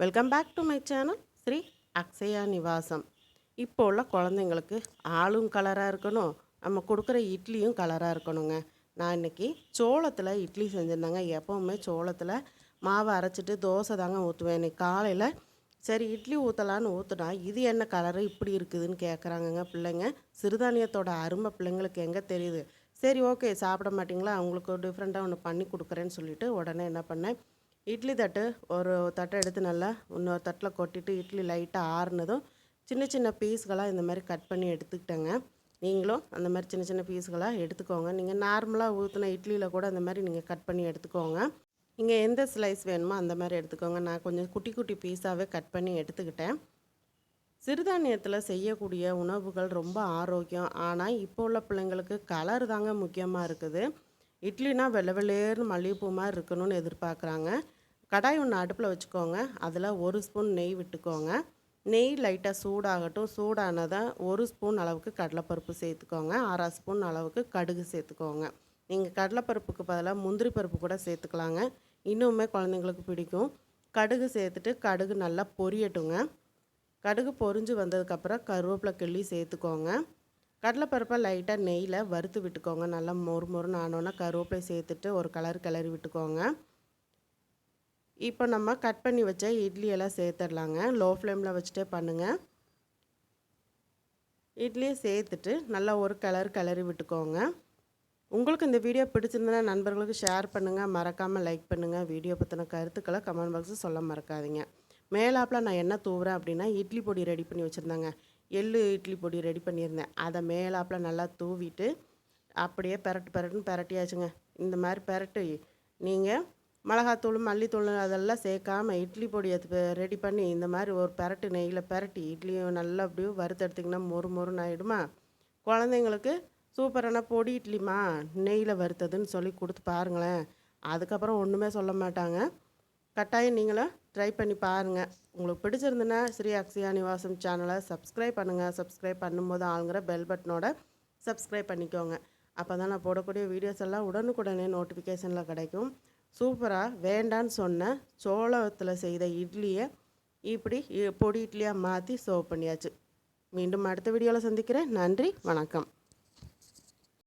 Welcome back to my channel Sri Akshaya Nivasam இப்போ உள்ள குழந்தைங்களுக்கு ஆளும் கலராக இருக்கணும். நம்ம கொடுக்குற இட்லியும் கலராக இருக்கணுங்க. நான் இன்னைக்கு சோளத்தில் இட்லி செஞ்சுருந்தாங்க. எப்போவுமே சோளத்தில் மாவை அரைச்சிட்டு தோசை தாங்க ஊற்றுவேன் இன்னைக்கு காலையில் சரி இட்லி ஊற்றலான்னு ஊற்றுனா இது என்ன கலரு இப்படி இருக்குதுன்னு கேட்குறாங்கங்க பிள்ளைங்க. சிறுதானியத்தோட அருமை பிள்ளைங்களுக்கு எங்கே தெரியுது? சரி ஓகே சாப்பிட மாட்டிங்களா? அவங்களுக்கு டிஃப்ரெண்ட்டாக ஒன்று பண்ணி கொடுக்குறேன்னு சொல்லிட்டு உடனே என்ன பண்ணேன்? இட்லி தட்டு ஒரு தட்டை எடுத்து நல்லா இன்னொரு தட்டில் கொட்டிட்டு இட்லி லைட்டாக ஆறுனதும் சின்ன சின்ன பீஸ்களாக இந்த மாதிரி கட் பண்ணி எடுத்துக்கிட்டேங்க. நீங்களும் அந்த மாதிரி சின்ன சின்ன பீஸ்களாக எடுத்துக்கோங்க. நீங்கள் நார்மலாக ஊற்றின இட்லியில் கூட அந்த மாதிரி நீங்கள் கட் பண்ணி எடுத்துக்கோங்க. நீங்கள் எந்த ஸ்லைஸ் வேணுமோ அந்த மாதிரி எடுத்துக்கோங்க. நான் கொஞ்சம் குட்டி குட்டி பீஸாகவே கட் பண்ணி எடுத்துக்கிட்டேன். சிறுதானியத்தில் செய்யக்கூடிய உணவுகள் ரொம்ப ஆரோக்கியம். ஆனால் இப்போ உள்ள பிள்ளைங்களுக்கு கலர் தாங்க முக்கியமாக இருக்குது. இட்லினா வெள்ளை வெள்ளேர்னு மல்லிகைப்பூ மாதிரி இருக்கணும்னு எதிர்பார்க்குறாங்க. கடாய் ஒன்று அடுப்பில் வச்சுக்கோங்க. அதில் ஒரு ஸ்பூன் நெய் விட்டுக்கோங்க. நெய் லைட்டாக சூடாகட்டும். சூடானதை ஒரு ஸ்பூன் அளவுக்கு கடலைப்பருப்பு சேர்த்துக்கோங்க. அரை ஸ்பூன் அளவுக்கு கடுகு சேர்த்துக்கோங்க. நீங்கள் கடலைப்பருப்புக்கு பதிலாக முந்திரி பருப்பு கூட சேர்த்துக்கலாங்க. இன்னுமே குழந்தைங்களுக்கு பிடிக்கும். கடுகு சேர்த்துட்டு கடுகு நல்லா பொரியட்டுங்க. கடுகு பொரிஞ்சு வந்ததுக்கப்புறம் கருவேப்பிலை கிள்ளி சேர்த்துக்கோங்க. கடலைப்பருப்பை லைட்டாக நெய்யில் வறுத்து விட்டுக்கோங்க. நல்லா மொறு மொறுன்னு ஆனோன்னா கருவேப்பிலை சேர்த்துட்டு ஒரு கலர் கிளறி விட்டுக்கோங்க. இப்போ நம்ம கட் பண்ணி வச்ச இட்லியெல்லாம் சேர்த்துடலாங்க. லோ ஃப்ளேமில் வச்சுட்டே பண்ணுங்கள் இட்லியை சேர்த்துட்டு நல்லா ஒரு கலர் கலரி விட்டுக்கோங்க. உங்களுக்கு இந்த வீடியோ பிடிச்சிருந்தனா நண்பர்களுக்கு ஷேர் பண்ணுங்கள் மறக்காமல் லைக் பண்ணுங்கள் வீடியோ பற்றின கருத்துக்களை கமெண்ட் பாக்ஸில் சொல்ல மறக்காதீங்க. மேலாப்பில் நான் என்ன தூவுறேன் அப்படின்னா இட்லி பொடி ரெடி பண்ணி வச்சுருந்தாங்க. எள்ளு இட்லி பொடி ரெடி பண்ணியிருந்தேன். அதை மேலாப்பில் நல்லா தூவிட்டு அப்படியே பெரட்டு பெரட்டுன்னு பெரட்டியாச்சுங்க. இந்த மாதிரி பெரட்டு நீங்கள் மிளகாத்தூள் மல்லித்தூள் அதெல்லாம் சேர்க்காம இட்லி பொடியை ரெடி பண்ணி இந்த மாதிரி ஒரு பெரட்டு நெய்யில் பெரட்டி இட்லியும் நல்லா அப்படியே வறுத்தெடுத்திங்கன்னா மொறு மொறுன்னு ஆகிடுமா குழந்தைங்களுக்கு சூப்பரான பொடி இட்லிமா நெய்யில் வறுத்ததுன்னு சொல்லி கொடுத்து பாருங்களேன். அதுக்கப்புறம் ஒன்றுமே சொல்ல மாட்டாங்க. கட்டாயம் நீங்களும் ட்ரை பண்ணி பாருங்கள் உங்களுக்கு பிடிச்சிருந்துன்னா ஸ்ரீ அக்ஷயா நிவாசம் சேனலை சப்ஸ்கிரைப் பண்ணுங்கள் சப்ஸ்கிரைப் பண்ணும்போது ஆளுங்கிற பெல் பட்டனோட சப்ஸ்கிரைப் பண்ணிக்கோங்க. அப்போ தான் நான் போடக்கூடிய வீடியோஸ் எல்லாம் உடனுக்குடனே நோட்டிஃபிகேஷனில் கிடைக்கும். சூப்பராக வேண்டான்னு சொன்ன சோளத்தில் செய்த இட்லியை இப்படி பொடி இட்லியாக மாற்றி சர்வ் பண்ணியாச்சு. மீண்டும் அடுத்த வீடியோவில் சந்திக்கிறேன். நன்றி வணக்கம்.